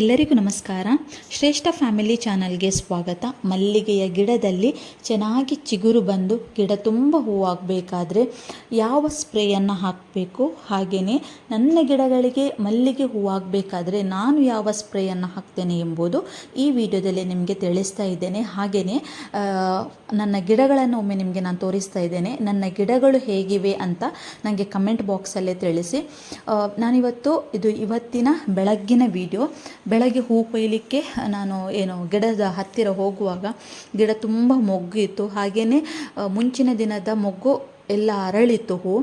ಎಲ್ಲರಿಗೂ ನಮಸ್ಕಾರ. ಶ್ರೇಷ್ಠ ಫ್ಯಾಮಿಲಿ ಚಾನಲ್ಗೆ ಸ್ವಾಗತ. ಮಲ್ಲಿಗೆಯ ಗಿಡದಲ್ಲಿ ಚೆನ್ನಾಗಿ ಚಿಗುರು ಬಂದು ಗಿಡ ತುಂಬ ಹೂವಾಗಬೇಕಾದ್ರೆ ಯಾವ ಸ್ಪ್ರೇಯನ್ನು ಹಾಕಬೇಕು? ಹಾಗೆಯೇ ನನ್ನ ಗಿಡಗಳಿಗೆ ಮಲ್ಲಿಗೆ ಹೂವಾಗಬೇಕಾದ್ರೆ ನಾನು ಯಾವ ಸ್ಪ್ರೇಯನ್ನು ಹಾಕ್ತೇನೆ ಎಂಬುದು ಈ ವಿಡಿಯೋದಲ್ಲಿ ನಿಮಗೆ ತಿಳಿಸ್ತಾ ಇದ್ದೇನೆ. ಹಾಗೆಯೇ ನನ್ನ ಗಿಡಗಳನ್ನು ಒಮ್ಮೆ ನಿಮಗೆ ನಾನು ತೋರಿಸ್ತಾ ಇದ್ದೇನೆ. ನನ್ನ ಗಿಡಗಳು ಹೇಗಿವೆ ಅಂತ ನನಗೆ ಕಮೆಂಟ್ ಬಾಕ್ಸಲ್ಲೇ ತಿಳಿಸಿ. ನಾನಿವತ್ತು ಇದು ಇವತ್ತಿನ ಬೆಳಗ್ಗಿನ ವಿಡಿಯೋ. ಬೆಳಗ್ಗೆ ಹೂ ಕೊಯ್ಲಿಕ್ಕೆ ನಾನು ಏನು ಗಿಡದ ಹತ್ತಿರ ಹೋಗುವಾಗ ಗಿಡ ತುಂಬ ಮೊಗ್ಗಿತ್ತು. ಹಾಗೆಯೇ ಮುಂಚಿನ ದಿನದ ಮೊಗ್ಗು ಎಲ್ಲ ಅರಳಿತ್ತು ಹೂ.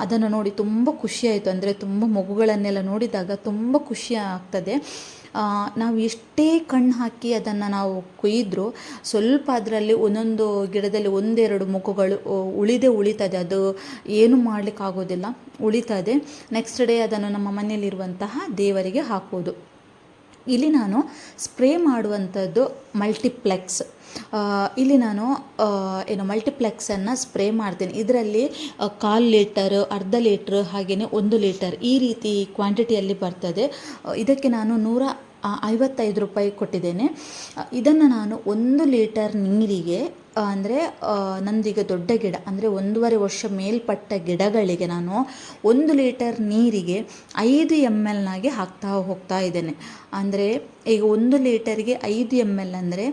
ಅದನ್ನು ನೋಡಿ ತುಂಬ ಖುಷಿಯಾಯಿತು. ಅಂದರೆ ತುಂಬ ಮೊಗ್ಗುಗಳನ್ನೆಲ್ಲ ನೋಡಿದಾಗ ತುಂಬ ಖುಷಿ ಆಗ್ತದೆ. ನಾವು ಎಷ್ಟೇ ಕಣ್ಣು ಹಾಕಿ ಅದನ್ನು ನಾವು ಕೊಯ್ದರೂ, ಸ್ವಲ್ಪ ಅದರಲ್ಲಿ ಒಂದೊಂದು ಗಿಡದಲ್ಲಿ ಒಂದೆರಡು ಮೊಗ್ಗುಗಳು ಉಳಿದೆ ಉಳಿತದೆ. ಅದು ಏನು ಮಾಡಲಿಕ್ಕಾಗೋದಿಲ್ಲ, ಉಳಿತದೆ. ನೆಕ್ಸ್ಟ್ ಡೇ ಅದನ್ನು ನಮ್ಮ ಮನೆಯಲ್ಲಿರುವಂತಹ ದೇವರಿಗೆ ಹಾಕುವುದು ಇಲ್ಲಿ ನಾನು ಸ್ಪ್ರೇ ಮಾಡುವಂಥದ್ದು ಮಲ್ಟಿಪ್ಲೆಕ್ಸ್. ಇಲ್ಲಿ ನಾನು ಏನು ಮಲ್ಟಿಪ್ಲೆಕ್ಸನ್ನು ಸ್ಪ್ರೇ ಮಾಡ್ತೀನಿ. ಇದರಲ್ಲಿ ಕಾಲು ಲೀಟರ್, ಅರ್ಧ ಲೀಟ್ರ್ ಹಾಗೆಯೇ ಒಂದು ಲೀಟರ್ ಈ ರೀತಿ ಕ್ವಾಂಟಿಟಿಯಲ್ಲಿ ಬರ್ತದೆ. ಇದಕ್ಕೆ ನಾನು ನೂರ ಐವತ್ತೈದು ರೂಪಾಯಿ ಕೊಟ್ಟಿದ್ದೇನೆ. ಇದನ್ನು ನಾನು ಒಂದು ಲೀಟರ್ ನೀರಿಗೆ ಅಂದರೆ ನಂದೀಗ ದೊಡ್ಡ ಗಿಡ, ಅಂದರೆ ಒಂದೂವರೆ ವರ್ಷ ಮೇಲ್ಪಟ್ಟ ಗಿಡಗಳಿಗೆ ನಾನು ಒಂದು ಲೀಟರ್ ನೀರಿಗೆ ಐದು ಎಂ ಎಲ್ನಾಗೆ ಹಾಕ್ತಾ ಹೋಗ್ತಾ ಇದ್ದೇನೆ. ಅಂದರೆ, ಈಗ ಒಂದು ಲೀಟರ್ಗೆ ಐದು ಎಂ ಎಲ್ ಅಂದರೆ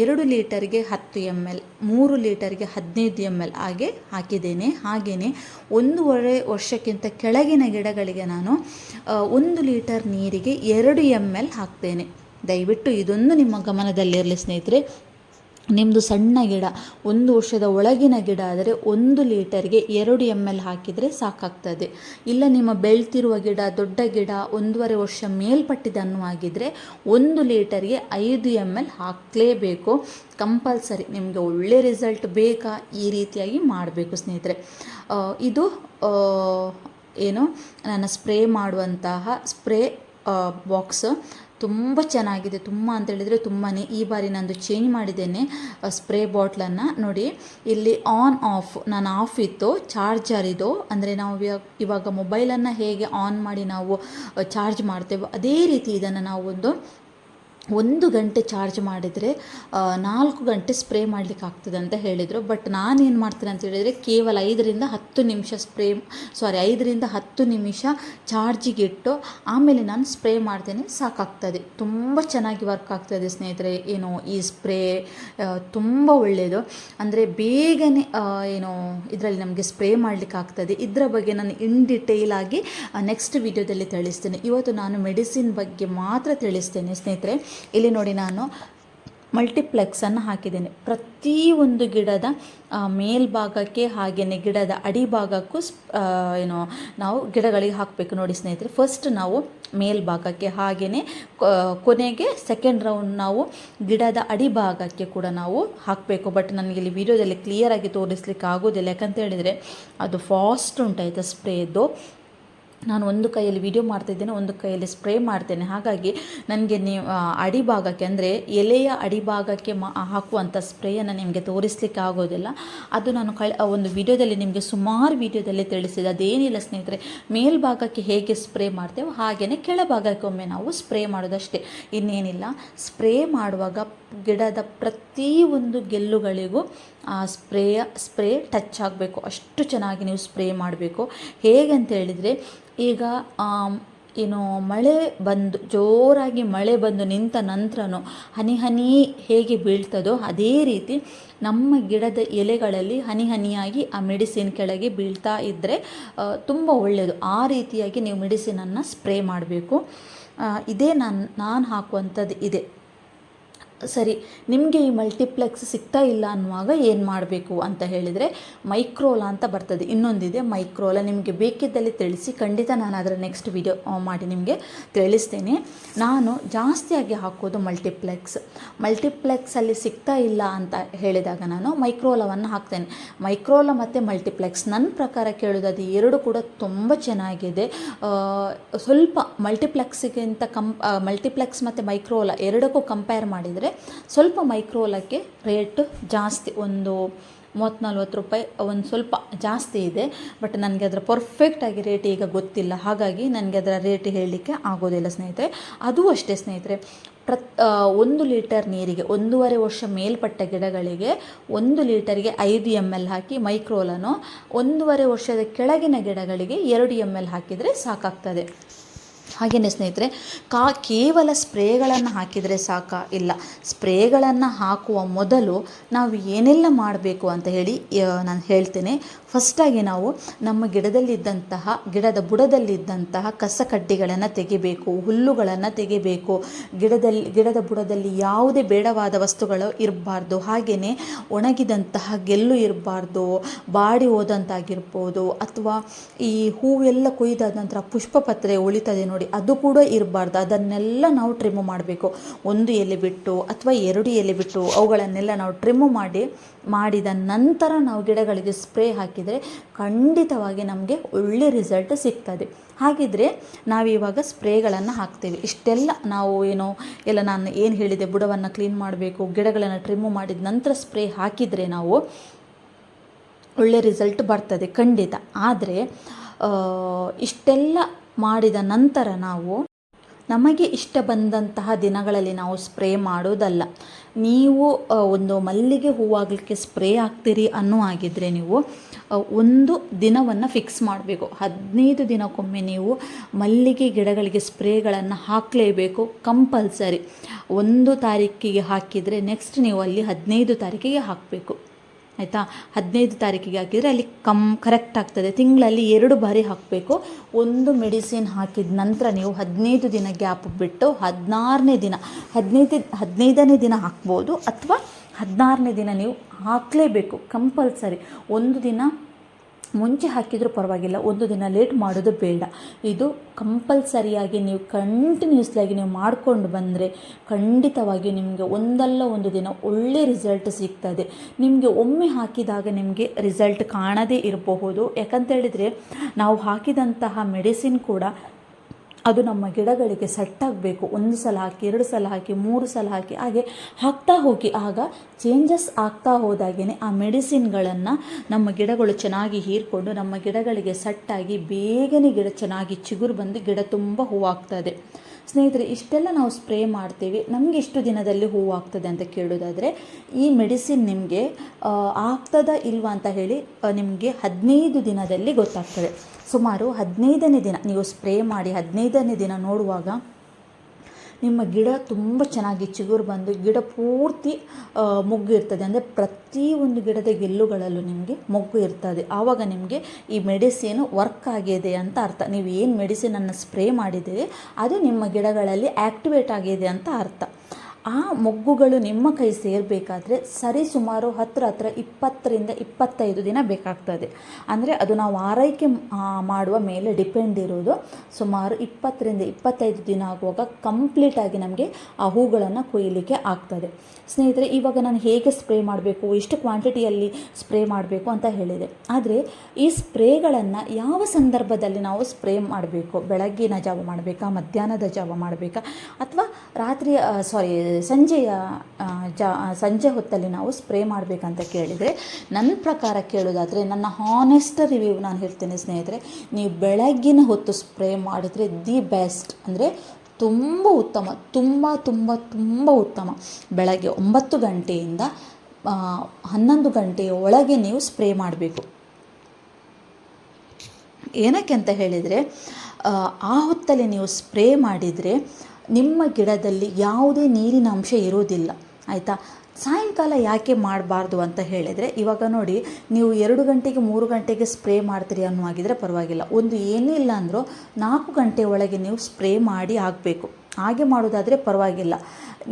ಎರಡು ಲೀಟರ್ಗೆ ಹತ್ತು ಎಂ ಎಲ್ ಮೂರು ಲೀಟರ್ಗೆ ಹದಿನೈದು ಎಂ ಎಲ್ ಹಾಗೆ ಹಾಕಿದ್ದೇನೆ. ಹಾಗೆಯೇ ಒಂದೂವರೆ ವರ್ಷಕ್ಕಿಂತ ಕೆಳಗಿನ ಗಿಡಗಳಿಗೆ ನಾನು ಒಂದು ಲೀಟರ್ ನೀರಿಗೆ ಎರಡು ಎಂ ಎಲ್ ಹಾಕ್ತೇನೆ. ದಯವಿಟ್ಟು ಇದೊಂದು ನಿಮ್ಮ ಗಮನದಲ್ಲಿರಲಿ ಸ್ನೇಹಿತರೆ. ನಿಮ್ಮದು ಸಣ್ಣ ಗಿಡ, ಒಂದು ವರ್ಷದ ಒಳಗಿನ ಗಿಡ ಆದರೆ ಒಂದು ಲೀಟರ್ಗೆ ಎರಡು ಎಂ ಎಲ್ ಹಾಕಿದರೆ ಸಾಕಾಗ್ತದೆ. ಇಲ್ಲ ನಿಮ್ಮ ಬೆಳ್ತಿರುವ ಗಿಡ, ದೊಡ್ಡ ಗಿಡ ಒಂದೂವರೆ ವರ್ಷ ಮೇಲ್ಪಟ್ಟಿದ್ದನ್ನು ಆಗಿದ್ದರೆ ಒಂದು ಲೀಟರ್ಗೆ ಐದು ಎಂ ಎಲ್ ಹಾಕಲೇಬೇಕು. ಕಂಪಲ್ಸರಿ ನಿಮಗೆ ಒಳ್ಳೆ ರಿಸಲ್ಟ್ ಬೇಕಾ? ಈ ರೀತಿಯಾಗಿ ಮಾಡಬೇಕು ಸ್ನೇಹಿತರೆ. ಇದು ಏನು ನಾನು ಸ್ಪ್ರೇ ಮಾಡುವಂತಹ ಸ್ಪ್ರೇ ಬಾಕ್ಸ್ ತುಂಬ ಚೆನ್ನಾಗಿದೆ, ತುಂಬ ಅಂತ ಹೇಳಿದರೆ ತುಂಬಾ ಈ ಬಾರಿ ನಂದು ಚೇಂಜ್ ಮಾಡಿದ್ದೇನೆ ಸ್ಪ್ರೇ ಬಾಟ್ಲನ್ನು ನೋಡಿ, ಇಲ್ಲಿ ಆನ್ ಆಫ್ ನಾನು ಆಫ್ ಇತ್ತು ಚಾರ್ಜರ್ ಇದು. ಅಂದರೆ ನಾವು ಇವಾಗ ಮೊಬೈಲನ್ನು ಹೇಗೆ ಆನ್ ಮಾಡಿ ನಾವು ಚಾರ್ಜ್ ಮಾಡ್ತೇವೋ, ಅದೇ ರೀತಿ ಇದನ್ನು ನಾವು ಒಂದು ಗಂಟೆ ಚಾರ್ಜ್ ಮಾಡಿದರೆ ನಾಲ್ಕು ಗಂಟೆ ಸ್ಪ್ರೇ ಮಾಡಲಿಕ್ಕೆ ಆಗ್ತದೆ ಅಂತ ಹೇಳಿದರು. ಬಟ್ ನಾನೇನು ಮಾಡ್ತೀನಿ ಅಂತ ಹೇಳಿದರೆ, ಕೇವಲ ಐದರಿಂದ ಹತ್ತು ನಿಮಿಷ ಸ್ಪ್ರೇ ಸಾರಿ ಐದರಿಂದ ಹತ್ತು ನಿಮಿಷ ಚಾರ್ಜಿಗೆ ಇಟ್ಟು, ಆಮೇಲೆ ನಾನು ಸ್ಪ್ರೇ ಮಾಡ್ತೇನೆ, ಸಾಕಾಗ್ತದೆ. ತುಂಬ ಚೆನ್ನಾಗಿ ವರ್ಕ್ ಆಗ್ತದೆ ಸ್ನೇಹಿತರೆ, ಏನು ಈ ಸ್ಪ್ರೇ ತುಂಬ ಒಳ್ಳೆಯದು ಅಂದರೆ ಬೇಗನೆ ಏನು ಇದರಲ್ಲಿ ನಮಗೆ ಸ್ಪ್ರೇ ಮಾಡಲಿಕ್ಕೆ ಆಗ್ತದೆ. ಇದರ ಬಗ್ಗೆ ನಾನು ಇನ್ ಡಿಟೇಲ್ ಆಗಿ ನೆಕ್ಸ್ಟ್ ವಿಡಿಯೋದಲ್ಲಿ ತಿಳಿಸ್ತೇನೆ. ಇವತ್ತು ನಾನು ಮೆಡಿಸಿನ್ ಬಗ್ಗೆ ಮಾತ್ರ ತಿಳಿಸ್ತೇನೆ ಸ್ನೇಹಿತರೆ. ಇಲ್ಲಿ ನೋಡಿ ನಾನು ಮಲ್ಟಿಪ್ಲೆಕ್ಸನ್ನು ಹಾಕಿದ್ದೇನೆ. ಪ್ರತಿಯೊಂದು ಗಿಡದ ಮೇಲ್ಭಾಗಕ್ಕೆ ಹಾಗೆಯೇ ಗಿಡದ ಅಡಿಭಾಗಕ್ಕೂ ಏನು ನಾವು ಗಿಡಗಳಿಗೆ ಹಾಕಬೇಕು ನೋಡಿ ಸ್ನೇಹಿತರೆ. ಫಸ್ಟ್ ನಾವು ಮೇಲ್ಭಾಗಕ್ಕೆ ಹಾಗೆಯೇ ಕೊನೆಗೆ ಸೆಕೆಂಡ್ ರೌಂಡ್ ನಾವು ಗಿಡದ ಅಡಿಭಾಗಕ್ಕೆ ಕೂಡ ನಾವು ಹಾಕಬೇಕು. ಬಟ್ ನನಗೆ ಇಲ್ಲಿ ವಿಡಿಯೋದಲ್ಲಿ ಕ್ಲಿಯರಾಗಿ ತೋರಿಸ್ಲಿಕ್ಕೆ ಆಗೋದಿಲ್ಲ. ಯಾಕಂತ ಹೇಳಿದರೆ ಅದು ಫಾಸ್ಟ್ ಉಂಟಾಯ್ತು ಸ್ಪ್ರೇದು ನಾನು ಒಂದು ಕೈಯಲ್ಲಿ ವಿಡಿಯೋ ಮಾಡ್ತಿದ್ದೇನೆ, ಒಂದು ಕೈಯಲ್ಲಿ ಸ್ಪ್ರೇ ಮಾಡ್ತೇನೆ. ಹಾಗಾಗಿ ನನಗೆ ನೀವು ಅಡಿಭಾಗಕ್ಕೆ ಅಂದರೆ ಎಲೆಯ ಅಡಿಭಾಗಕ್ಕೆ ಮಾ ಹಾಕುವಂಥ ಸ್ಪ್ರೇಯನ್ನು ನಿಮಗೆ ತೋರಿಸ್ಲಿಕ್ಕೆ ಆಗೋದಿಲ್ಲ. ಅದು ನಾನು ಕಳ್ ಒಂದು ವಿಡಿಯೋದಲ್ಲಿ ನಿಮಗೆ ಸುಮಾರು ವಿಡಿಯೋದಲ್ಲಿ ತಿಳಿಸಿದೆ. ಅದೇನಿಲ್ಲ ಸ್ನೇಹಿತರೆ, ಮೇಲ್ಭಾಗಕ್ಕೆ ಹೇಗೆ ಸ್ಪ್ರೇ ಮಾಡ್ತೇವೋ ಹಾಗೆಯೇ ಕೆಳಭಾಗಕ್ಕೆ ಒಮ್ಮೆ ನಾವು ಸ್ಪ್ರೇ ಮಾಡೋದಷ್ಟೇ. ಇನ್ನೇನಿಲ್ಲ ಸ್ಪ್ರೇ ಮಾಡುವಾಗ ಗಿಡದ ಪ್ರತಿ ಒಂದು ಗೆಲ್ಲುಗಳಿಗೂ ಆ ಸ್ಪ್ರೇಯ, ಸ್ಪ್ರೇ ಟಚ್ ಆಗಬೇಕು. ಅಷ್ಟು ಚೆನ್ನಾಗಿ ನೀವು ಸ್ಪ್ರೇ ಮಾಡಬೇಕು. ಹೇಗೆ ಅಂತ ಹೇಳಿದರೆ, ಈಗ ಏನು ಮಳೆ ಬಂದು, ಜೋರಾಗಿ ಮಳೆ ಬಂದು ನಿಂತ ನಂತರನೂ, ಹನಿ ಹನಿ ಹೇಗೆ ಬೀಳ್ತದೋ, ಅದೇ ರೀತಿ ನಮ್ಮ ಗಿಡದ ಎಲೆಗಳಲ್ಲಿ ಹನಿ ಹನಿಯಾಗಿ ಆ ಮೆಡಿಸಿನ್ ಕೆಳಗೆ ಬೀಳ್ತಾ ಇದ್ದರೆ ತುಂಬ ಒಳ್ಳೆಯದು ಆ ರೀತಿಯಾಗಿ ನೀವು ಮೆಡಿಸಿನನ್ನು ಸ್ಪ್ರೇ ಮಾಡಬೇಕು. ಇದೇ ನಾನು ನಾನು ಹಾಕುವಂಥದ್ದು ಇದೆ. ಸರಿ, ನಿಮಗೆ ಈ ಮಲ್ಟಿಪ್ಲೆಕ್ಸ್ ಸಿಗ್ತಾ ಇಲ್ಲ ಅನ್ನುವಾಗ ಏನು ಮಾಡಬೇಕು ಅಂತ ಹೇಳಿದರೆ ಮೈಕ್ರೋಲಾ ಅಂತ ಬರ್ತದೆ. ಇನ್ನೊಂದಿದೆ ಮೈಕ್ರೋಲಾ ನಿಮಗೆ ಬೇಕಿದ್ದಲ್ಲಿ ತಿಳಿಸಿ, ಖಂಡಿತ ನಾನು ಅದರ ನೆಕ್ಸ್ಟ್ ವಿಡಿಯೋ ಮಾಡಿ ನಿಮಗೆ ತಿಳಿಸ್ತೇನೆ. ನಾನು ಜಾಸ್ತಿಯಾಗಿ ಹಾಕೋದು ಮಲ್ಟಿಪ್ಲೆಕ್ಸ್. ಮಲ್ಟಿಪ್ಲೆಕ್ಸಲ್ಲಿ ಸಿಗ್ತಾ ಇಲ್ಲ ಅಂತ ಹೇಳಿದಾಗ ನಾನು ಮೈಕ್ರೋಲವನ್ನು ಹಾಕ್ತೇನೆ. ಮೈಕ್ರೋಲಾ ಮತ್ತು ಮಲ್ಟಿಪ್ಲೆಕ್ಸ್ ನನ್ನ ಪ್ರಕಾರ ಕೇಳೋದು ಅದು ಎರಡು ಕೂಡ ತುಂಬ ಚೆನ್ನಾಗಿದೆ. ಸ್ವಲ್ಪ ಮಲ್ಟಿಪ್ಲೆಕ್ಸಿಗಿಂತ ಕಂಪ್ ಮಲ್ಟಿಪ್ಲೆಕ್ಸ್ ಮತ್ತು ಮೈಕ್ರೋಲಾ ಎರಡಕ್ಕೂ ಕಂಪೇರ್ ಮಾಡಿದರೆ ಸ್ವಲ್ಪ ಮೈಕ್ರೋಲಕ್ಕೆ ರೇಟ್ ಜಾಸ್ತಿ ಒಂದು ಮೂವತ್ತು ನಲ್ವತ್ತು ರೂಪಾಯಿ, ಒಂದು ಸ್ವಲ್ಪ ಜಾಸ್ತಿ ಇದೆ. ಬಟ್ ನನಗೆ ಅದರ ಪರ್ಫೆಕ್ಟಾಗಿ ರೇಟ್ ಈಗ ಗೊತ್ತಿಲ್ಲ. ಹಾಗಾಗಿ ನನಗೆ ಅದರ ರೇಟ್ ಹೇಳಲಿಕ್ಕೆ ಆಗೋದಿಲ್ಲ ಸ್ನೇಹಿತರೆ. ಅದು ಅಷ್ಟೇ ಸ್ನೇಹಿತರೆ. ಪ್ರತ್ ಒಂದು ಲೀಟರ್ ನೀರಿಗೆ ಒಂದೂವರೆ ವರ್ಷ ಮೇಲ್ಪಟ್ಟ ಗಿಡಗಳಿಗೆ ಒಂದು ಲೀಟರ್ಗೆ ಐದು ಎಂ ಎಲ್ ಹಾಕಿ ಮೈಕ್ರೋಲನ್ನು ಒಂದೂವರೆ ವರ್ಷದ ಕೆಳಗಿನ ಗಿಡಗಳಿಗೆ ಎರಡು ಎಂ ಎಲ್ ಹಾಕಿದರೆ ಸಾಕಾಗ್ತದೆ. ಹಾಗೆಯೇ ಸ್ನೇಹಿತರೆ, ಕಾ ಕೇವಲ ಸ್ಪ್ರೇಗಳನ್ನು ಹಾಕಿದರೆ ಸಾಕ ಇಲ್ಲ. ಸ್ಪ್ರೇಗಳನ್ನು ಹಾಕುವ ಮೊದಲು ನಾವು ಏನೆಲ್ಲ ಮಾಡಬೇಕು ಅಂತ ಹೇಳಿ ನಾನು ಹೇಳ್ತೇನೆ. ಫಸ್ಟಾಗಿ ನಾವು ನಮ್ಮ ಗಿಡದಲ್ಲಿದ್ದಂತಹ, ಗಿಡದ ಬುಡದಲ್ಲಿದ್ದಂತಹ ಕಸ ಕಡ್ಡಿಗಳನ್ನು ತೆಗಿಬೇಕು, ಹುಲ್ಲುಗಳನ್ನು ತೆಗಿಬೇಕು. ಗಿಡದಲ್ಲಿ, ಗಿಡದ ಬುಡದಲ್ಲಿ ಯಾವುದೇ ಬೇಡವಾದ ವಸ್ತುಗಳು ಇರಬಾರ್ದು. ಹಾಗೆಯೇ ಒಣಗಿದಂತಹ ಗೆಲ್ಲು ಇರಬಾರ್ದು, ಬಾಡಿ ಹೋದಂತಾಗಿರ್ಬೋದು, ಅಥವಾ ಈ ಹೂವೆಲ್ಲ ಕೊಯ್ದಾದ ನಂತರ ಪುಷ್ಪಪತ್ರೆ ಉಳಿತದೆ ನೋಡಿ, ಅದು ಕೂಡ ಇರಬಾರ್ದು. ಅದನ್ನೆಲ್ಲ ನಾವು ಟ್ರಿಮ್ ಮಾಡಬೇಕು. ಒಂದು ಎಲೆ ಬಿಟ್ಟು ಅಥವಾ ಎರಡು ಎಲೆ ಬಿಟ್ಟು ಅವುಗಳನ್ನೆಲ್ಲ ನಾವು ಟ್ರಿಮ್ ಮಾಡಿ ಮಾಡಿದ ನಂತರ ನಾವು ಗಿಡಗಳಿಗೆ ಸ್ಪ್ರೇ ಹಾಕಿದರೆ ಖಂಡಿತವಾಗಿ ನಮಗೆ ಒಳ್ಳೆ ರಿಸಲ್ಟ್ ಸಿಗ್ತದೆ. ಹಾಗಿದ್ರೆ ನಾವಿವಾಗ ಸ್ಪ್ರೇಗಳನ್ನು ಹಾಕ್ತೇವೆ. ಇಷ್ಟೆಲ್ಲ ನಾವು ಏನು, ಎಲ್ಲ ನಾನು ಏನು ಹೇಳಿದೆ, ಬುಡವನ್ನು ಕ್ಲೀನ್ ಮಾಡಬೇಕು, ಗಿಡಗಳನ್ನು ಟ್ರಿಮ್ಮು ಮಾಡಿದ ನಂತರ ಸ್ಪ್ರೇ ಹಾಕಿದರೆ ನಾವು ಒಳ್ಳೆ ರಿಸಲ್ಟ್ ಬರ್ತದೆ ಖಂಡಿತ. ಆದರೆ ಇಷ್ಟೆಲ್ಲ ಮಾಡಿದ ನಂತರ ನಾವು ನಮಗೆ ಇಷ್ಟ ಬಂದಂತಹ ದಿನಗಳಲ್ಲಿ ನಾವು ಸ್ಪ್ರೇ ಮಾಡೋದಲ್ಲ. ನೀವು ಒಂದು ಮಲ್ಲಿಗೆ ಹೂವಾಗಲಿಕ್ಕೆ ಸ್ಪ್ರೇ ಹಾಕ್ತೀರಿ ಅನ್ನೋ ಆಗಿದ್ದರೆ ನೀವು ಒಂದು ದಿನವನ್ನು ಫಿಕ್ಸ್ ಮಾಡಬೇಕು. ಹದಿನೈದು ದಿನಕ್ಕೊಮ್ಮೆ ನೀವು ಮಲ್ಲಿಗೆ ಗಿಡಗಳಿಗೆ ಸ್ಪ್ರೇಗಳನ್ನು ಹಾಕಲೇಬೇಕು ಕಂಪಲ್ಸರಿ. ಒಂದು ತಾರೀಕಿಗೆ ಹಾಕಿದರೆ ನೆಕ್ಸ್ಟ್ ನೀವು ಅಲ್ಲಿ ಹದಿನೈದು ತಾರೀಕಿಗೆ ಹಾಕಬೇಕು. ಆಯಿತಾ? ಹದಿನೈದು ತಾರೀಕಿಗೆ ಹಾಕಿದರೆ ಅಲ್ಲಿ ಕಮ್ ಕರೆಕ್ಟ್ ಆಗ್ತದೆ. ತಿಂಗಳಲ್ಲಿ ಎರಡು ಬಾರಿ ಹಾಕಬೇಕು. ಒಂದು ಮೆಡಿಸಿನ್ ಹಾಕಿದ ನಂತರ ನೀವು ಹದಿನೈದು ದಿನ ಗ್ಯಾಪ್ ಬಿಟ್ಟು ಹದಿನಾರನೇ ದಿನ, ಹದಿನೈದು, ಹದಿನೈದನೇ ದಿನ ಹಾಕ್ಬೋದು ಅಥವಾ ಹದಿನಾರನೇ ದಿನ ನೀವು ಹಾಕಲೇಬೇಕು ಕಂಪಲ್ಸರಿ. ಒಂದು ದಿನ ಮುಂಚೆ ಹಾಕಿದರೂ ಪರವಾಗಿಲ್ಲ, ಒಂದು ದಿನ ಲೇಟ್ ಮಾಡೋದು ಬೇಡ. ಇದು ಕಂಪಲ್ಸರಿಯಾಗಿ ನೀವು ಕಂಟಿನ್ಯೂಸ್ಲಾಗಿ ನೀವು ಮಾಡಿಕೊಂಡು ಬಂದರೆ ಖಂಡಿತವಾಗಿ ನಿಮಗೆ ಒಂದಲ್ಲ ಒಂದು ದಿನ ಒಳ್ಳೆ ರಿಸಲ್ಟ್ ಸಿಗ್ತದೆ. ನಿಮಗೆ ಒಮ್ಮೆ ಹಾಕಿದಾಗ ನಿಮಗೆ ರಿಸಲ್ಟ್ ಕಾಣದೇ ಇರಬಹುದು. ಯಾಕಂತೇಳಿದರೆ ನಾವು ಹಾಕಿದಂತಹ ಮೆಡಿಸಿನ್ ಕೂಡ ಅದು ನಮ್ಮ ಗಿಡಗಳಿಗೆ ಸೆಟ್ಟಾಗಬೇಕು ಒಂದು ಸಲ ಹಾಕಿ, ಎರಡು ಸಲ ಹಾಕಿ, ಮೂರು ಸಲ ಹಾಕಿ, ಹಾಗೆ ಹಾಕ್ತಾ ಹೋಗಿ. ಆಗ ಚೇಂಜಸ್ ಆಗ್ತಾ ಹೋದಾಗೇ ಆ ಮೆಡಿಸಿನ್ಗಳನ್ನು ನಮ್ಮ ಗಿಡಗಳು ಚೆನ್ನಾಗಿ ಹೀರ್ಕೊಂಡು ನಮ್ಮ ಗಿಡಗಳಿಗೆ ಸೆಟ್ಟಾಗಿ ಬೇಗನೆ ಗಿಡ ಚೆನ್ನಾಗಿ ಚಿಗುರು ಬಂದು ಗಿಡ ತುಂಬ ಹೂವಾಗ್ತದೆ. ಸ್ನೇಹಿತರೆ, ಇಷ್ಟೆಲ್ಲ ನಾವು ಸ್ಪ್ರೇ ಮಾಡ್ತೀವಿ. ನಮಗೆ ಇಷ್ಟು ದಿನದಲ್ಲಿ ಹೂವು ಆಗ್ತದೆ ಅಂತ ಕೇಳೋದಾದರೆ, ಈ ಮೆಡಿಸಿನ್ ನಿಮಗೆ ಆಗ್ತದ ಇಲ್ವಾ ಅಂತ ಹೇಳಿ ನಿಮಗೆ ಹದಿನೈದು ದಿನದಲ್ಲಿ ಗೊತ್ತಾಗ್ತದೆ. ಸುಮಾರು ಹದಿನೈದನೇ ದಿನ, ನೀವು ಸ್ಪ್ರೇ ಮಾಡಿ ಹದಿನೈದನೇ ದಿನ ನೋಡುವಾಗ ನಿಮ್ಮ ಗಿಡ ತುಂಬ ಚೆನ್ನಾಗಿ ಚಿಗುರು ಬಂದು ಗಿಡ ಪೂರ್ತಿ ಮೊಗ್ಗು ಇರ್ತದೆ. ಅಂದರೆ ಪ್ರತಿಯೊಂದು ಗಿಡದ ಗೆಲ್ಲುಗಳಲ್ಲೂ ನಿಮಗೆ ಮೊಗ್ಗು ಇರ್ತದೆ. ಆವಾಗ ನಿಮಗೆ ಈ ಮೆಡಿಸಿನ್ ವರ್ಕ್ ಆಗಿದೆ ಅಂತ ಅರ್ಥ. ನೀವು ಏನು ಮೆಡಿಸಿನನ್ನು ಸ್ಪ್ರೇ ಮಾಡಿದ್ದೀರಿ, ಅದು ನಿಮ್ಮ ಗಿಡಗಳಲ್ಲಿ ಆ್ಯಕ್ಟಿವೇಟ್ ಆಗಿದೆ ಅಂತ ಅರ್ಥ. ಆ ಮೊಗ್ಗುಗಳು ನಿಮ್ಮ ಕೈ ಸೇರಬೇಕಾದ್ರೆ ಸರಿ ಸುಮಾರು ಹತ್ತಿರ ಹತ್ರ ಇಪ್ಪತ್ತರಿಂದ ಇಪ್ಪತ್ತೈದು ದಿನ ಬೇಕಾಗ್ತದೆ. ಅಂದರೆ ಅದು ನಾವು ಆರೈಕೆ ಮಾಡುವ ಮೇಲೆ ಡಿಪೆಂಡ್ ಇರೋದು. ಸುಮಾರು ಇಪ್ಪತ್ತರಿಂದ ಇಪ್ಪತ್ತೈದು ದಿನ ಆಗುವಾಗ ಕಂಪ್ಲೀಟಾಗಿ ನಮಗೆ ಆ ಹೂಗಳನ್ನು ಕೊಯ್ಯಲಿಕ್ಕೆ ಆಗ್ತದೆ. ಸ್ನೇಹಿತರೆ, ಇವಾಗ ನಾನು ಹೇಗೆ ಸ್ಪ್ರೇ ಮಾಡಬೇಕು ಎಷ್ಟು ಕ್ವಾಂಟಿಟಿಯಲ್ಲಿ ಸ್ಪ್ರೇ ಮಾಡಬೇಕು ಅಂತ ಹೇಳಿದೆ. ಆದರೆ ಈ ಸ್ಪ್ರೇಗಳನ್ನು ಯಾವ ಸಂದರ್ಭದಲ್ಲಿ ನಾವು ಸ್ಪ್ರೇ ಮಾಡಬೇಕು? ಬೆಳಗ್ಗಿನ ಜಾವ ಮಾಡಬೇಕಾ, ಮಧ್ಯಾಹ್ನದ ಜಾವ ಮಾಡಬೇಕಾ, ಅಥವಾ ರಾತ್ರಿ ಸಾರಿ ಸಂಜೆಯ ಜಾ ಸಂಜೆ ಹೊತ್ತಲ್ಲಿ ನಾವು ಸ್ಪ್ರೇ ಮಾಡಬೇಕಂತ ಕೇಳಿದರೆ ನನ್ನ ಪ್ರಕಾರ ಕೇಳೋದಾದರೆ ನನ್ನ ಹಾನೆಸ್ಟ್ ರಿವ್ಯೂ ನಾನು ಹೇಳ್ತೇನೆ ಸ್ನೇಹಿತರೆ, ನೀವು ಬೆಳಗ್ಗಿನ ಹೊತ್ತು ಸ್ಪ್ರೇ ಮಾಡಿದರೆ ದಿ ಬೆಸ್ಟ್ ಅಂದರೆ ತುಂಬ ಉತ್ತಮ, ತುಂಬ ತುಂಬ ತುಂಬ ಉತ್ತಮ. ಬೆಳಗ್ಗೆ ಒಂಬತ್ತು ಗಂಟೆಯಿಂದ ಹನ್ನೊಂದು ಗಂಟೆಯ ಒಳಗೆ ನೀವು ಸ್ಪ್ರೇ ಮಾಡಬೇಕು. ಏನಕ್ಕೆ ಅಂತ ಹೇಳಿದರೆ ಆ ಹೊತ್ತಲ್ಲಿ ನೀವು ಸ್ಪ್ರೇ ಮಾಡಿದರೆ ನಿಮ್ಮ ಗಿಡದಲ್ಲಿ ಯಾವುದೇ ನೀರಿನ ಅಂಶ ಇರೋದಿಲ್ಲ ಆಯಿತಾ? ಸಾಯಂಕಾಲ ಯಾಕೆ ಮಾಡಬಾರ್ದು ಅಂತ ಹೇಳಿದರೆ, ಇವಾಗ ನೋಡಿ, ನೀವು ಎರಡು ಗಂಟೆಗೆ ಮೂರು ಗಂಟೆಗೆ ಸ್ಪ್ರೇ ಮಾಡ್ತೀರಿ ಅನ್ನುವಾಗಿದ್ರೆ ಪರವಾಗಿಲ್ಲ. ಒಂದು ಏನೂ ಇಲ್ಲ ಅಂದರೂ ನಾಲ್ಕು ಗಂಟೆ ಒಳಗೆ ನೀವು ಸ್ಪ್ರೇ ಮಾಡಿ ಆಗಬೇಕು ಹಾಗೆ ಮಾಡೋದಾದರೆ ಪರವಾಗಿಲ್ಲ.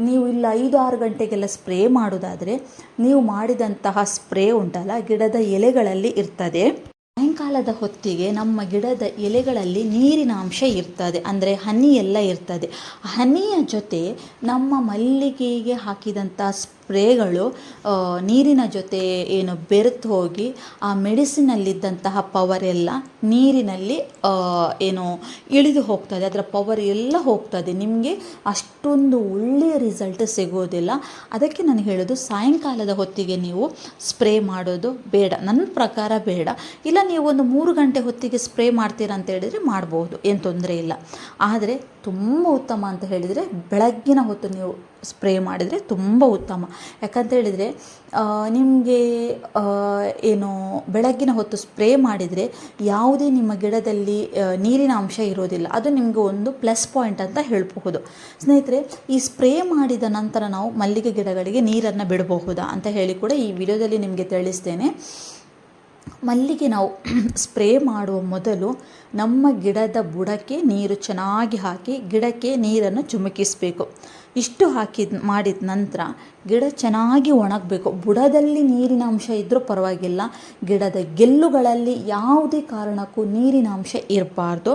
ನೀವು ಇಲ್ಲ ಐದು ಆರು ಗಂಟೆಗೆಲ್ಲ ಸ್ಪ್ರೇ ಮಾಡೋದಾದರೆ, ನೀವು ಮಾಡಿದಂತಹ ಸ್ಪ್ರೇ ಉಂಟಲ್ಲ, ಗಿಡದ ಎಲೆಗಳಲ್ಲಿ ಇರ್ತದೆ. ಸಾಯಂಕಾಲದ ಹೊತ್ತಿಗೆ ನಮ್ಮ ಗಿಡದ ಎಲೆಗಳಲ್ಲಿ ನೀರಿನ ಅಂಶ ಇರ್ತದೆ. ಅಂದರೆ ಹನಿ ಎಲ್ಲ ಇರ್ತದೆ. ಹನಿಯ ಜೊತೆ ನಮ್ಮ ಮಲ್ಲಿಗೆಗೆ ಹಾಕಿದಂಥ ಸ್ಪ್ರೇಗಳು ನೀರಿನ ಜೊತೆ ಏನು ಬೆರೆತು ಹೋಗಿ ಆ ಮೆಡಿಸಿನಲ್ಲಿದ್ದಂತಹ ಪವರ್ ಎಲ್ಲ ನೀರಿನಲ್ಲಿ ಏನು ಇಳಿದು ಹೋಗ್ತದೆ. ಅದರ ಪವರ್ ಎಲ್ಲ ಹೋಗ್ತದೆ. ನಿಮಗೆ ಅಷ್ಟೊಂದು ಒಳ್ಳೆಯ ರಿಸಲ್ಟ್ ಸಿಗೋದಿಲ್ಲ. ಅದಕ್ಕೆ ನಾನು ಹೇಳೋದು, ಸಾಯಂಕಾಲದ ಹೊತ್ತಿಗೆ ನೀವು ಸ್ಪ್ರೇ ಮಾಡೋದು ಬೇಡ. ನನ್ನ ಪ್ರಕಾರ ಬೇಡ. ಇಲ್ಲ, ನೀವು ಒಂದು ಮೂರು ಗಂಟೆ ಹೊತ್ತಿಗೆ ಸ್ಪ್ರೇ ಮಾಡ್ತೀರಾ ಅಂತ ಹೇಳಿದರೆ ಮಾಡ್ಬೋದು. ಏನು ತೊಂದರೆ ಇಲ್ಲ. ಆದರೆ, ತುಂಬ ಉತ್ತಮ ಅಂತ ಹೇಳಿದರೆ, ಬೆಳಗ್ಗಿನ ಹೊತ್ತು ನೀವು ಸ್ಪ್ರೇ ಮಾಡಿದರೆ ತುಂಬ ಉತ್ತಮ. ಯಾಕಂತ ಹೇಳಿದರೆ ನಿಮಗೆ ಏನು ಬೆಳಗ್ಗಿನ ಹೊತ್ತು ಸ್ಪ್ರೇ ಮಾಡಿದರೆ ಯಾವುದೇ ನಿಮ್ಮ ಗಿಡದಲ್ಲಿ ನೀರಿನ ಅಂಶ ಇರೋದಿಲ್ಲ. ಅದು ನಿಮಗೆ ಒಂದು ಪ್ಲಸ್ ಪಾಯಿಂಟ್ ಅಂತ ಹೇಳಬಹುದು. ಸ್ನೇಹಿತರೆ, ಈ ಸ್ಪ್ರೇ ಮಾಡಿದ ನಂತರ ನಾವು ಮಲ್ಲಿಗೆ ಗಿಡಗಳಿಗೆ ನೀರನ್ನು ಬಿಡಬಹುದಾ ಅಂತ ಹೇಳಿ ಕೂಡ ಈ ವಿಡಿಯೋದಲ್ಲಿ ನಿಮಗೆ ತಿಳಿಸ್ತೇನೆ. ಮಲ್ಲಿಗೆ ನಾವು ಸ್ಪ್ರೇ ಮಾಡುವ ಮೊದಲು ನಮ್ಮ ಗಿಡದ ಬುಡಕ್ಕೆ ನೀರು ಚೆನ್ನಾಗಿ ಹಾಕಿ, ಗಿಡಕ್ಕೆ ನೀರನ್ನು ಚುಮುಕಿಸಬೇಕು. ಇಷ್ಟು ಹಾಕಿದ, ಮಾಡಿದ ನಂತರ ಗಿಡ ಚೆನ್ನಾಗಿ ಒಣಗಬೇಕು. ಬುಡದಲ್ಲಿ ನೀರಿನ ಅಂಶ ಇದ್ದರೂ ಪರವಾಗಿಲ್ಲ. ಗಿಡದ ಗೆಲ್ಲುಗಳಲ್ಲಿ ಯಾವುದೇ ಕಾರಣಕ್ಕೂ ನೀರಿನ ಅಂಶ ಇರಬಾರ್ದು.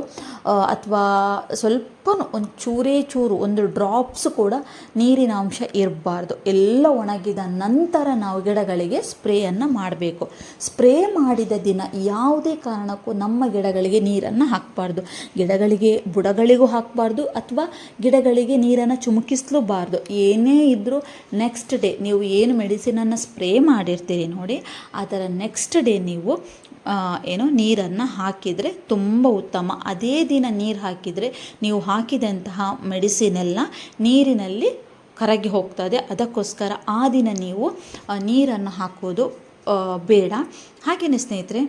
ಅಥವಾ ಸ್ವಲ್ಪ ಒಂದು ಚೂರೇ ಚೂರು, ಒಂದು ಡ್ರಾಪ್ಸ್ ಕೂಡ ನೀರಿನ ಅಂಶ ಇರಬಾರ್ದು. ಎಲ್ಲ ಒಣಗಿದ ನಂತರ ನಾವು ಗಿಡಗಳಿಗೆ ಸ್ಪ್ರೇಯನ್ನು ಮಾಡಬೇಕು. ಸ್ಪ್ರೇ ಮಾಡಿದ ದಿನ ಯಾವುದೇ ಕಾರಣಕ್ಕೂ ನಮ್ಮ ಗಿಡಗಳಿಗೆ ನೀರನ್ನು ಹಾಕಬಾರ್ದು. ಗಿಡಗಳಿಗೆ, ಬುಡಗಳಿಗೂ ಹಾಕಬಾರ್ದು. ಅಥವಾ ಗಿಡಗಳಿಗೆ ನೀರನ್ನು ಚುಮುಕಿಸಲೂಬಾರ್ದು ಏನೇ ಇದ್ದರೂ ನೆಕ್ಸ್ಟ್ ಡೇ ನೀವು ಏನು ಮೆಡಿಸಿನನ್ನು ಸ್ಪ್ರೇ ಮಾಡಿರ್ತೀರಿ ನೋಡಿ ಅದರ ನೆಕ್ಸ್ಟ್ ಡೇ ನೀವು ಏನು ನೀರನ್ನು ಹಾಕಿದರೆ ತುಂಬ ಉತ್ತಮ. ಅದೇ ದಿನ ನೀರು ಹಾಕಿದರೆ ನೀವು ಹಾಕಿದಂತಹ ಮೆಡಿಸಿನ್ ಎಲ್ಲ ನೀರಿನಲ್ಲಿ ಕರಗಿ ಹೋಗ್ತದೆ ಅದಕ್ಕೋಸ್ಕರ ಆ ದಿನ ನೀವು ಆ, ನೀರನ್ನು ಹಾಕೋದು ಬೇಡ. ಹಾಗೆಯೇ ಸ್ನೇಹಿತರೆ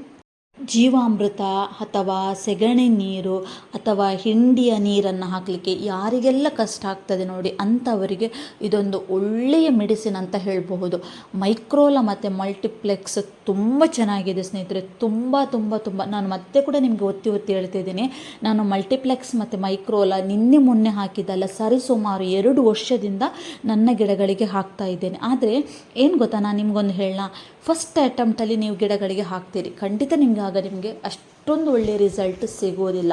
ಜೀವಾಮೃತ ಅಥವಾ ಸೆಗಣಿ ನೀರು ಅಥವಾ ಹಿಂಡಿಯ ನೀರನ್ನು ಹಾಕಲಿಕ್ಕೆ ಯಾರಿಗೆಲ್ಲ ಕಷ್ಟ ಆಗ್ತದೆ ನೋಡಿ ಅಂಥವರಿಗೆ ಇದೊಂದು ಒಳ್ಳೆಯ ಮೆಡಿಸಿನ್ ಅಂತ ಹೇಳಬಹುದು. ಮೈಕ್ರೋಲ ಮತ್ತು ಮಲ್ಟಿಪ್ಲೆಕ್ಸ್ ತುಂಬ ಚೆನ್ನಾಗಿದೆ ಸ್ನೇಹಿತರೆ, ತುಂಬ ತುಂಬ ತುಂಬ. ನಾನು ಮತ್ತೆ ಕೂಡ ನಿಮಗೆ ಒತ್ತಿ ಒತ್ತಿ ಹೇಳ್ತಿದ್ದೀನಿ ನಾನು ಮಲ್ಟಿಪ್ಲೆಕ್ಸ್ ಮತ್ತು ಮೈಕ್ರೋಲ ನಿನ್ನೆ ಮೊನ್ನೆ ಹಾಕಿದ್ದಲ್ಲ ಸರಿಸುಮಾರು ಎರಡು ವರ್ಷದಿಂದ ನನ್ನ ಗಿಡಗಳಿಗೆ ಹಾಕ್ತಾ ಇದ್ದೇನೆ. ಆದರೆ ಏನು ಗೊತ್ತಾ, ನಾನು ನಿಮಗೊಂದು ಹೇಳೋಣ ಫಸ್ಟ್ ಅಟೆಂಪ್ಟಲ್ಲಿ ನೀವು ಗಿಡಗಳಿಗೆ ಹಾಕ್ತೀರಿ. ಖಂಡಿತ ನಿಮಗೆ ಆಗ ನಿಮಗೆ ಅಷ್ಟೊಂದು ಒಳ್ಳೆಯ ರಿಸಲ್ಟ್ ಸಿಗೋದಿಲ್ಲ.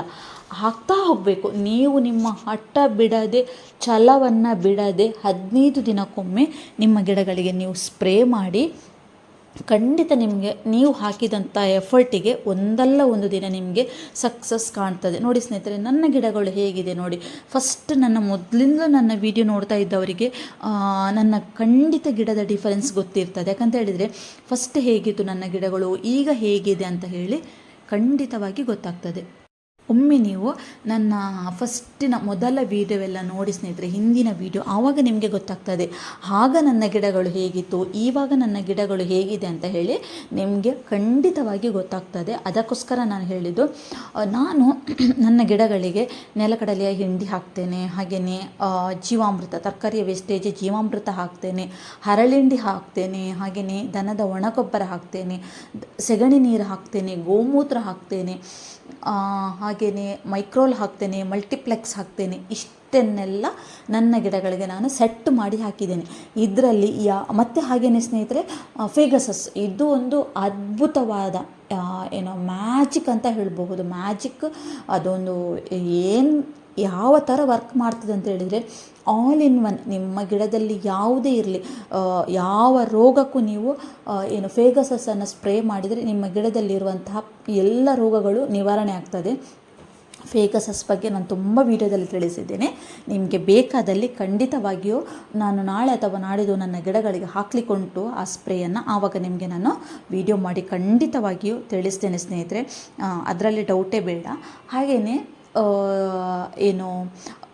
ಹಾಕ್ತಾ ಹೋಗಬೇಕು. ನೀವು ನಿಮ್ಮ ಹಠ ಬಿಡದೆ, ಛಲವನ್ನು ಬಿಡದೆ ಹದಿನೈದು ದಿನಕ್ಕೊಮ್ಮೆ ನಿಮ್ಮ ಗಿಡಗಳಿಗೆ ನೀವು ಸ್ಪ್ರೇ ಮಾಡಿ ಖಂಡಿತ ನಿಮಗೆ ನೀವು ಹಾಕಿದಂಥ ಎಫರ್ಟಿಗೆ ಒಂದಲ್ಲ ಒಂದು ದಿನ ನಿಮಗೆ ಸಕ್ಸಸ್ ಕಾಣ್ತದೆ. ನೋಡಿ ಸ್ನೇಹಿತರೆ, ನನ್ನ ಗಿಡಗಳು ಹೇಗಿದೆ ನೋಡಿ. ಫಸ್ಟ್ ನನ್ನ ಮೊದಲಿಂದ ನನ್ನ ವಿಡಿಯೋ ನೋಡ್ತಾ ಇದ್ದವರಿಗೆ ನನ್ನ ಖಂಡಿತ ಗಿಡದ ಡಿಫರೆನ್ಸ್ ಗೊತ್ತಿರ್ತದೆ. ಯಾಕಂತ ಹೇಳಿದರೆ ಫಸ್ಟ್ ಹೇಗಿತ್ತು ನನ್ನ ಗಿಡಗಳು, ಈಗ ಹೇಗಿದೆ ಅಂತ ಹೇಳಿ ಖಂಡಿತವಾಗಿ ಗೊತ್ತಾಗ್ತದೆ. ಒಮ್ಮೆ ನೀವು ನನ್ನ ಫಸ್ಟಿನ ಮೊದಲ ವೀಡಿಯೋವೆಲ್ಲ ನೋಡಿ ಸ್ನೇಹಿತರೆ, ಹಿಂದಿನ ವೀಡಿಯೋ ಆವಾಗ ನಿಮಗೆ ಗೊತ್ತಾಗ್ತದೆ. ಆಗ ನನ್ನ ಗಿಡಗಳು ಹೇಗಿತ್ತು ಈವಾಗ ನನ್ನ ಗಿಡಗಳು ಹೇಗಿದೆ ಅಂತ ಹೇಳಿ ನಿಮಗೆ ಖಂಡಿತವಾಗಿ ಗೊತ್ತಾಗ್ತದೆ. ಅದಕ್ಕೋಸ್ಕರ ನಾನು ಹೇಳಿದ್ದು ನಾನು ನನ್ನ ಗಿಡಗಳಿಗೆ ನೆಲಕಡಲೆಯ ಹಿಂಡಿ ಹಾಕ್ತೇನೆ, ಹಾಗೆಯೇ ಜೀವಾಮೃತ, ತರಕಾರಿಯ ವೇಸ್ಟೇಜ್ ಜೀವಾಮೃತ ಹಾಕ್ತೇನೆ, ಹರಳಿಂಡಿ ಹಾಕ್ತೇನೆ, ಹಾಗೆಯೇ ದನದ ಒಣಗೊಬ್ಬರ ಹಾಕ್ತೇನೆ ಸೆಗಣಿ ನೀರು ಹಾಕ್ತೇನೆ, ಗೋಮೂತ್ರ ಹಾಕ್ತೇನೆ ಹಾಗೆಯೇ ಮೈಕ್ರೋಲ್ ಹಾಕ್ತೇನೆ ಮಲ್ಟಿಪ್ಲೆಕ್ಸ್ ಹಾಕ್ತೇನೆ, ಇಷ್ಟನ್ನೆಲ್ಲ ನನ್ನ ಗಿಡಗಳಿಗೆ ನಾನು ಸೆಟ್ ಮಾಡಿ ಹಾಕಿದ್ದೇನೆ. ಇದರಲ್ಲಿ ಯಾ, ಮತ್ತು ಹಾಗೆಯೇ ಸ್ನೇಹಿತರೆ ಫೇಗಸಸ್ ಇದು ಒಂದು ಅದ್ಭುತವಾದ ಏನೋ ಮ್ಯಾಜಿಕ್ ಅಂತ ಹೇಳಬಹುದು. ಮ್ಯಾಜಿಕ್ ಅದೊಂದು ಏನು, ಯಾವ ಥರ ವರ್ಕ್ ಮಾಡ್ತದೆ ಅಂತ ಹೇಳಿದರೆ ಆಲ್ ಇನ್ ಒನ್ ನಿಮ್ಮ ಗಿಡದಲ್ಲಿ ಯಾವುದೇ ಇರಲಿ ಯಾವ ರೋಗಕ್ಕೂ ನೀವು ಏನು ಫೇಗಸಸ್ಸನ್ನು ಸ್ಪ್ರೇ ಮಾಡಿದರೆ ನಿಮ್ಮ ಗಿಡದಲ್ಲಿರುವಂತಹ ಎಲ್ಲ ರೋಗಗಳು ನಿವಾರಣೆ ಆಗ್ತದೆ. ಫೇಗಸಸ್ ಬಗ್ಗೆ ನಾನು ತುಂಬ ವೀಡಿಯೋದಲ್ಲಿ ತಿಳಿಸಿದ್ದೇನೆ. ನಿಮಗೆ ಬೇಕಾದಲ್ಲಿ ಖಂಡಿತವಾಗಿಯೂ ನಾನು ನಾಳೆ ಅಥವಾ ನಾಡಿದ್ದು ನನ್ನ ಗಿಡಗಳಿಗೆ ಹಾಕ್ಲಿಕ್ಕುಂಟು ಆ ಸ್ಪ್ರೇಯನ್ನು ಆವಾಗ ನಿಮಗೆ ನಾನು ವಿಡಿಯೋ ಮಾಡಿ ಖಂಡಿತವಾಗಿಯೂ ತಿಳಿಸ್ತೇನೆ ಸ್ನೇಹಿತರೆ. ಅದರಲ್ಲಿ ಡೌಟೇ ಬೇಡ. ಹಾಗೆಯೇ ಏನು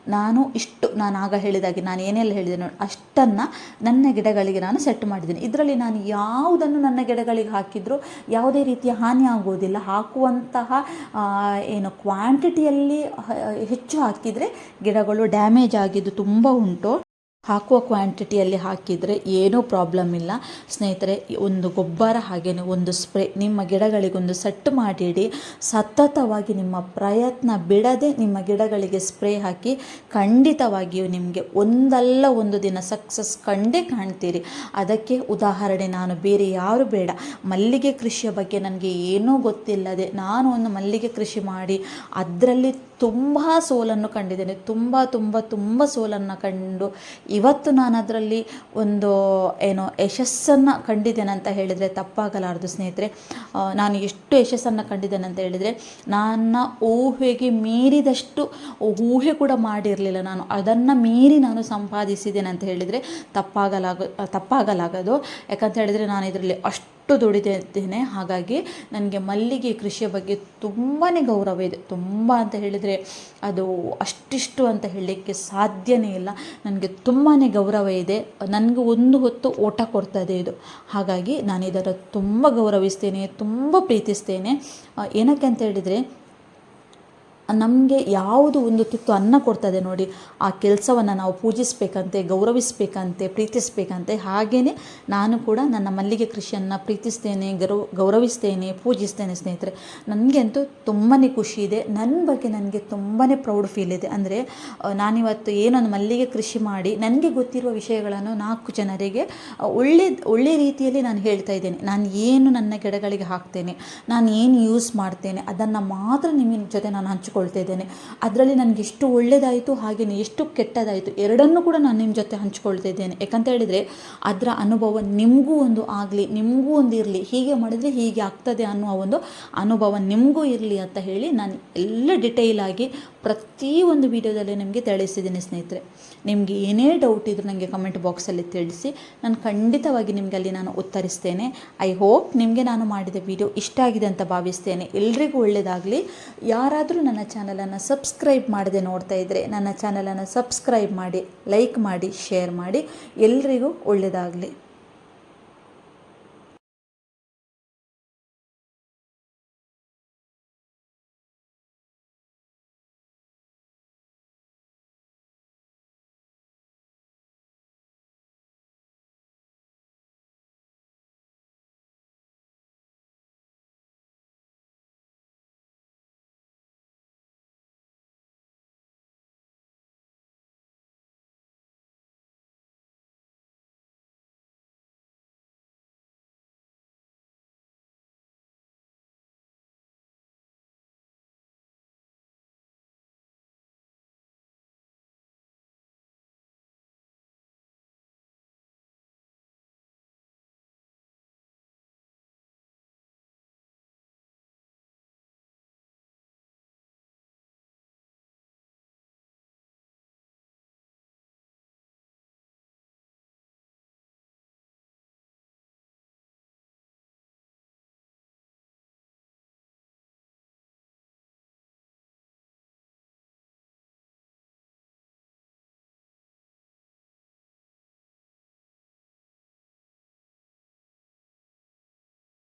ನಾನು ಇಷ್ಟು, ನಾನು ಆಗ ಹೇಳಿದಾಗೆ, ನಾನು ಏನೆಲ್ಲ ಹೇಳಿದೆ ನೋಡಿ, ಅಷ್ಟನ್ನು ನನ್ನ ಗಿಡಗಳಿಗೆ ನಾನು ಸೆಟ್ ಮಾಡಿದ್ದೀನಿ. ಇದರಲ್ಲಿ ನಾನು ಯಾವುದನ್ನು ನನ್ನ ಗಿಡಗಳಿಗೆ ಹಾಕಿದರೂ ಯಾವುದೇ ರೀತಿಯ ಹಾನಿ ಆಗುವುದಿಲ್ಲ ಹಾಕುವಂತಹ ಏನು ಕ್ವಾಂಟಿಟಿಯಲ್ಲಿ ಹೆಚ್ಚು ಹಾಕಿದರೆ ಗಿಡಗಳು ಡ್ಯಾಮೇಜ್ ಆಗಿದ್ದು ತುಂಬ ಉಂಟು. ಹಾಕುವ ಕ್ವಾಂಟಿಟಿಯಲ್ಲಿ ಹಾಕಿದರೆ ಏನೂ ಪ್ರಾಬ್ಲಮ್ ಇಲ್ಲ. ಸ್ನೇಹಿತರೆ, ಒಂದು ಗೊಬ್ಬರ ಹಾಗೆಯೇ ಒಂದು ಸ್ಪ್ರೇ ನಿಮ್ಮ ಗಿಡಗಳಿಗೊಂದು ಸೆಟ್ ಮಾಡಿಡಿ. ಸತತವಾಗಿ ನಿಮ್ಮ ಪ್ರಯತ್ನ ಬಿಡದೆ ನಿಮ್ಮ ಗಿಡಗಳಿಗೆ ಸ್ಪ್ರೇ ಹಾಕಿ ಖಂಡಿತವಾಗಿಯೂ ನಿಮಗೆ ಒಂದಲ್ಲ ಒಂದು ದಿನ ಸಕ್ಸಸ್ ಕಂಡೇ ಕಾಣ್ತೀರಿ. ಅದಕ್ಕೆ ಉದಾಹರಣೆ ನಾನು ಬೇರೆ ಯಾರು ಬೇಡ. ಮಲ್ಲಿಗೆ ಕೃಷಿಯ ಬಗ್ಗೆ ನನಗೆ ಏನೂ ಗೊತ್ತಿಲ್ಲದೆ ನಾನು ಒಂದು ಮಲ್ಲಿಗೆ ಕೃಷಿ ಮಾಡಿ, ಅದರಲ್ಲಿ ತುಂಬ ಸೋಲನ್ನು ಕಂಡಿದ್ದೇನೆ. ತುಂಬ ತುಂಬ ತುಂಬ ಸೋಲನ್ನು ಕಂಡು ಇವತ್ತು ನಾನು ಅದರಲ್ಲಿ ಒಂದು, ಏನೋ, ಯಶಸ್ಸನ್ನು ಕಂಡಿದ್ದೇನೆ ಅಂತ ಹೇಳಿದರೆ ತಪ್ಪಾಗಲಾರದು ಸ್ನೇಹಿತರೆ. ನಾನು ಎಷ್ಟು ಯಶಸ್ಸನ್ನು ಕಂಡಿದ್ದೇನೆ ಅಂತ ಹೇಳಿದರೆ, ನನ್ನ ಊಹೆಗೆ ಮೀರಿದಷ್ಟು ಊಹೆ ಕೂಡ ಮಾಡಿರಲಿಲ್ಲ ನಾನು. ಅದನ್ನು ಮೀರಿ ನಾನು ಸಂಪಾದಿಸಿದ್ದೇನೆ ಅಂತ ಹೇಳಿದರೆ ತಪ್ಪಾಗಲಾಗ, ತಪ್ಪಾಗಲಾಗದು. ಯಾಕಂತ ಹೇಳಿದರೆ ನಾನು ಇದರಲ್ಲಿ ಅಷ್ಟು ದುಡಿದಿದ್ದೇನೆ. ಹಾಗಾಗಿ ನನಗೆ ಮಲ್ಲಿಗೆ ಕೃಷಿಯ ಬಗ್ಗೆ ತುಂಬಾ ಗೌರವ ಇದೆ. ತುಂಬ ಅಂತ ಹೇಳಿದರೆ ಅದು ಅಷ್ಟಿಷ್ಟು ಅಂತ ಹೇಳಲಿಕ್ಕೆ ಸಾಧ್ಯನೇ ಇಲ್ಲ. ನನಗೆ ತುಂಬಾ ಗೌರವ ಇದೆ. ನನಗೆ ಒಂದು ಹೊತ್ತು ಓಟ ಕೊಡ್ತದೆ ಇದು. ಹಾಗಾಗಿ ನಾನು ಇದರ ತುಂಬ ಗೌರವಿಸ್ತೇನೆ, ತುಂಬ ಪ್ರೀತಿಸ್ತೇನೆ. ಏನಕ್ಕೆ ಅಂತ ಹೇಳಿದರೆ ನಮಗೆ ಯಾವುದು ಒಂದು ತುತ್ತು ಅನ್ನ ಕೊಡ್ತದೆ ನೋಡಿ, ಆ ಕೆಲಸವನ್ನು ನಾವು ಪೂಜಿಸಬೇಕಂತೆ, ಗೌರವಿಸಬೇಕಂತೆ, ಪ್ರೀತಿಸಬೇಕಂತೆ ಹಾಗೆಯೇ ನಾನು ಕೂಡ ನನ್ನ ಮಲ್ಲಿಗೆ ಕೃಷಿಯನ್ನು ಪ್ರೀತಿಸ್ತೇನೆ ಗೌರವ ಗೌರವಿಸ್ತೇನೆ, ಪೂಜಿಸ್ತೇನೆ ಸ್ನೇಹಿತರೆ. ನನಗಂತೂ ತುಂಬಾ ಖುಷಿ ಇದೆ. ನನ್ನ ಬಗ್ಗೆ ನನಗೆ ತುಂಬಾ ಪ್ರೌಡ್ ಫೀಲ್ ಇದೆ. ಅಂದರೆ ನಾನಿವತ್ತು ಏನೊಂದು ಮಲ್ಲಿಗೆ ಕೃಷಿ ಮಾಡಿ ನನಗೆ ಗೊತ್ತಿರುವ ವಿಷಯಗಳನ್ನು ನಾಲ್ಕು ಜನರಿಗೆ ಒಳ್ಳೆ ಒಳ್ಳೆ ರೀತಿಯಲ್ಲಿ ನಾನು ಹೇಳ್ತಾ ಇದ್ದೇನೆ. ನಾನು ಏನು ನನ್ನ ಗಿಡಗಳಿಗೆ ಹಾಕ್ತೇನೆ, ನಾನು ಏನು ಯೂಸ್ ಮಾಡ್ತೇನೆ, ಅದನ್ನು ಮಾತ್ರ ನಿಮ್ಮ ಜೊತೆ ನಾನು ಹಂಚಿಕೊಳ್ತಾ ಇದ್ದೇನೆ. ಅದರಲ್ಲಿ ನನಗೆ ಎಷ್ಟು ಒಳ್ಳೆಯದಾಯಿತು ಹಾಗೆಯೇ ಎಷ್ಟು ಕೆಟ್ಟದಾಯಿತು, ಎರಡನ್ನೂ ಕೂಡ ನಾನು ನಿಮ್ಮ ಜೊತೆ ಹಂಚ್ಕೊಳ್ತಾ ಇದ್ದೇನೆ. ಯಾಕಂತ ಹೇಳಿದರೆ, ಅದರ ಅನುಭವ ನಿಮಗೂ ಒಂದು ಆಗಲಿ, ನಿಮಗೂ ಒಂದು ಇರಲಿ, ಹೀಗೆ ಮಾಡಿದರೆ ಹೀಗೆ ಆಗ್ತದೆ ಅನ್ನುವ ಒಂದು ಅನುಭವ ನಿಮಗೂ ಇರಲಿ ಅಂತ ಹೇಳಿ ನಾನು ಎಲ್ಲ ಡಿಟೇಲ್ ಆಗಿ ಪ್ರತಿಯೊಂದು ವಿಡಿಯೋದಲ್ಲಿ ನಿಮಗೆ ತಿಳಿಸಿದ್ದೀನಿ ಸ್ನೇಹಿತರೆ. ನಿಮಗೆ ಏನೇ ಡೌಟ್ ಇದ್ದರೂ ನನಗೆ ಕಮೆಂಟ್ ಬಾಕ್ಸಲ್ಲಿ ತಿಳಿಸಿ, ನಾನು ಖಂಡಿತವಾಗಿ ನಿಮಗೆ ಅಲ್ಲಿ ನಾನು ಉತ್ತರಿಸ್ತೇನೆ. ಐ ಹೋಪ್ ನಿಮಗೆ ನಾನು ಮಾಡಿದ ವಿಡಿಯೋ ಇಷ್ಟ ಆಗಿದೆ ಅಂತ ಭಾವಿಸ್ತೇನೆ. ಎಲ್ರಿಗೂ ಒಳ್ಳೆಯದಾಗಲಿ ಯಾರಾದರೂ ಚಾನಲನ್ನು ಸಬ್ಸ್ಕ್ರೈಬ್ ಮಾಡದೆ ನೋಡ್ತಾ ಇದ್ದರೆ ನನ್ನ ಚಾನಲನ್ನು ಸಬ್ಸ್ಕ್ರೈಬ್ ಮಾಡಿ, ಲೈಕ್ ಮಾಡಿ, ಶೇರ್ ಮಾಡಿ. ಎಲ್ರಿಗೂ ಒಳ್ಳೆಯದಾಗಲಿ